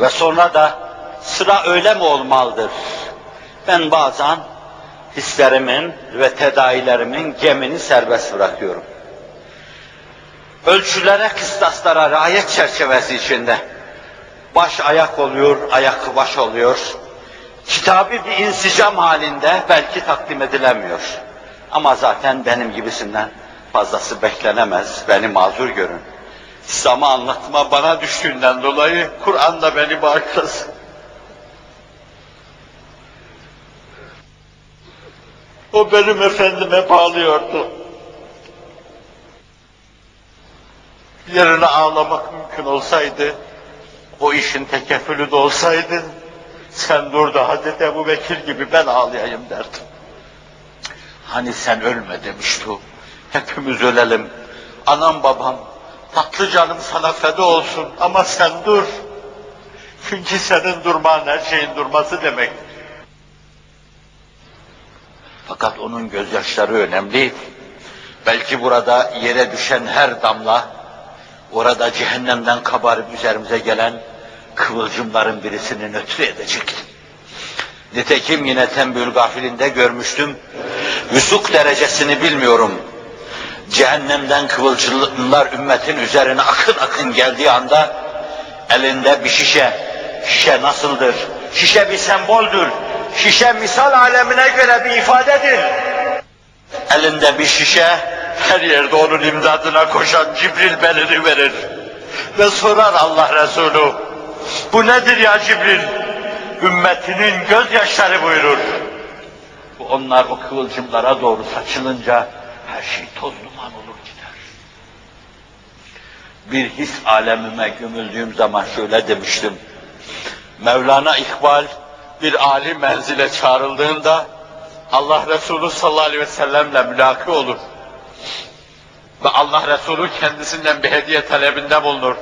Ve sonra da sıra öyle mi olmalıdır? Ben bazen hislerimin ve tedailerimin gemini serbest bırakıyorum. Ölçülere, kıstaslara riayet çerçevesi içinde baş ayak oluyor, ayak baş oluyor. Kitabı bir insicam halinde belki takdim edilemiyor. Ama zaten benim gibisinden fazlası beklenemez. Beni mazur görün. İslam'ı anlatma bana düştüğünden dolayı Kur'an da beni bağışlasın. O benim efendime bağlıyordu. Yerine ağlamak mümkün olsaydı, o işin tekeffülü de olsaydı, sen dur da Hazreti Ebu Bekir gibi ben ağlayayım derdim. Hani sen ölme demişti o. Hepimiz ölelim. Anam babam, tatlı canım sana feda olsun ama sen dur. Çünkü senin durman her şeyin durması demek. Fakat onun gözyaşları önemli. Belki burada yere düşen her damla, orada cehennemden kabarıp üzerimize gelen kıvılcımların birisini nötr edecekti. Nitekim yine Tembül Gafilinde görmüştüm. Yusuk derecesini bilmiyorum. Cehennemden kıvılcımlar ümmetin üzerine akın akın geldiği anda elinde bir şişe. Şişe nasıldır? Şişe bir semboldür. Şişe misal alemine göre bir ifadedir. Elinde bir şişe, her yerde onun imdadına koşan Cibril belini verir. Ve sorar Allah Resulü, bu nedir ya Cibril? Ümmetinin gözyaşları buyurur. Bu onlar o kıvılcımlara doğru saçılınca her şey toz duman olur gider. Bir his alemime gömüldüğüm zaman şöyle demiştim. Mevlana İkbal bir âli menzile çağrıldığında Allah Resulü sallallahu aleyhi ve sellemle mülaki olur. Ve Allah Resulü kendisinden bir hediye talebinde bulunur.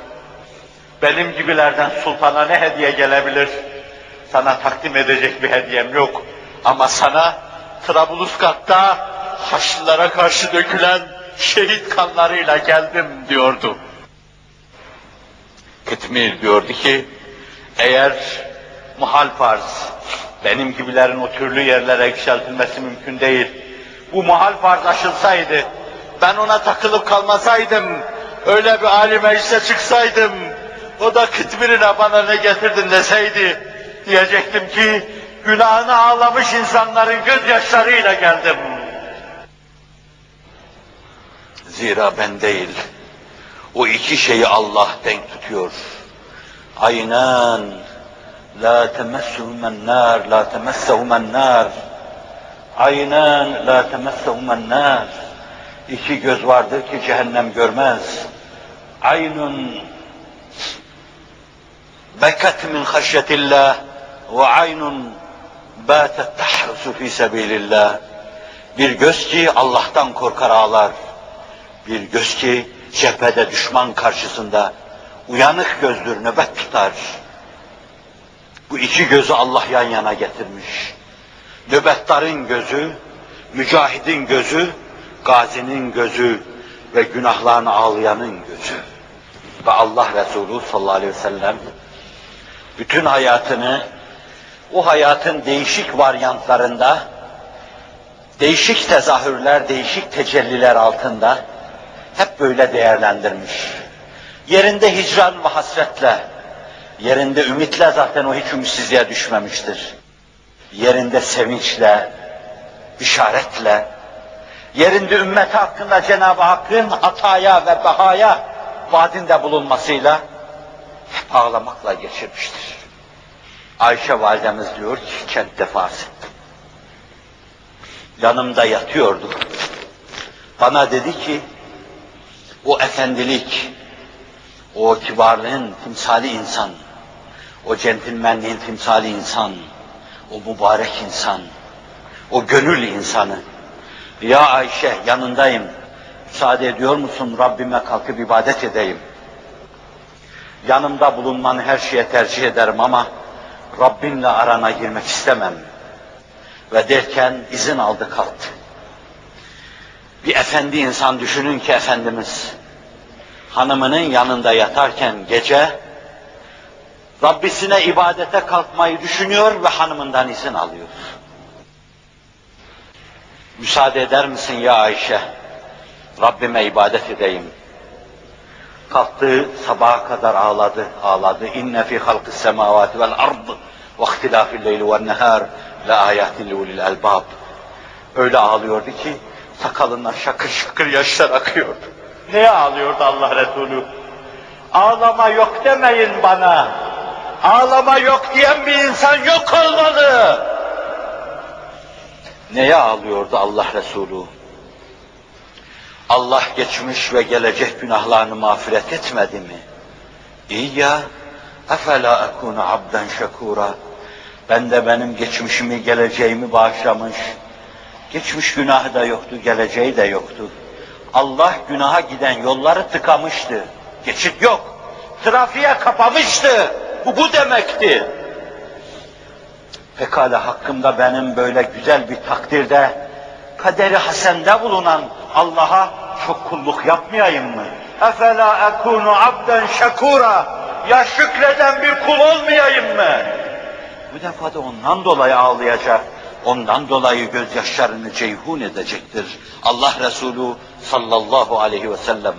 Benim gibilerden sultana ne hediye gelebilir? Sana takdim edecek bir hediyem yok. Ama sana Trabluskat'ta Haçlılara karşı dökülen şehit kanlarıyla geldim diyordu. Kıtmir diyordu ki, eğer muhal farz, benim gibilerin o türlü yerlere yükseltilmesi mümkün değil. Bu muhal farz aşılsaydı, ben ona takılıp kalmasaydım, öyle bir âli meclise çıksaydım, o da kıtmirine bana ne getirdin deseydi, diyecektim ki, günahını ağlamış insanların gözyaşlarıyla geldim. Zira ben değil, o iki şeyi Allah denk tutuyor. Aynen, la temessuhumen nar, la temessuhumen nar. Aynen, la temessuhumen nar. İki göz vardır ki cehennem görmez. Aynun bekat min haşyetillah ve aynun bâtet tahrusu fi sebilillah. Bir göz ki Allah'tan korkar ağlar. Bir göz ki cephede düşman karşısında uyanık gözdür, nöbet tutar. Bu iki gözü Allah yan yana getirmiş. Nöbettarın gözü, mücahidin gözü, gazinin gözü ve günahlarını ağlayanın gözü. Ve Allah Resulü sallallahu aleyhi ve sellem bütün hayatını o hayatın değişik varyantlarında, değişik tezahürler, değişik tecelliler altında hep böyle değerlendirmiş. Yerinde hicran ve hasretle, yerinde ümitle zaten o hiç ümitsizliğe düşmemiştir. Yerinde sevinçle, işaretle, yerinde ümmeti hakkında Cenab-ı Hakk'ın ataya ve bahaya vaadinde bulunmasıyla hep ağlamakla geçirmiştir. Ayşe validemiz diyor ki kent defası. Yanımda yatıyordu. Bana dedi ki o efendilik, o kibarlığın timsali insan, o centilmenliğin timsali insan, o mübarek insan, o gönül insanı. Ya Ayşe yanındayım, müsaade ediyor musun Rabbime kalkıp ibadet edeyim? Yanımda bulunmanı her şeye tercih ederim ama Rabbimle arana girmek istemem. Ve derken izin aldı kalktı. Bir efendi insan düşünün ki Efendimiz hanımının yanında yatarken gece Rabbisine ibadete kalkmayı düşünüyor ve hanımından izin alıyor. Müsaade eder misin ya Ayşe? Rabbime ibadet edeyim. Kalktı, sabaha kadar ağladı, ağladı. İnne fi halkı semavati vel ard ve ihtilafil leyli ve nehar la ayatin li ulil albab. Öyle ağlıyordu ki sakalından şakır şakır yaşlar akıyordu. Neye ağlıyordu Allah Resulü? Ağlama yok demeyin bana. Ağlama yok diyen bir insan yok olmalı. Neye ağlıyordu Allah Resulü? Allah geçmiş ve gelecek günahlarını mağfiret etmedi mi? İyi ya, efela ekunu abden şekura. Ben de benim geçmişimi, geleceğimi bağışlamış. Geçmiş günahı da yoktu, geleceği de yoktu. Allah günaha giden yolları tıkamıştı. Geçit yok. Trafiğe kapamıştı. Bu bu demekti. Pekala hakkımda benim böyle güzel bir takdirde, kaderi hasende bulunan Allah'a çok kulluk yapmayayım mı? Efela ekunu abden şekura. Ya şükreden bir kul olmayayım mı? Bu defa da ondan dolayı ağlayacak. Ondan dolayı gözyaşlarını ceyhun edecektir. Allah Resulü sallallahu aleyhi ve sellem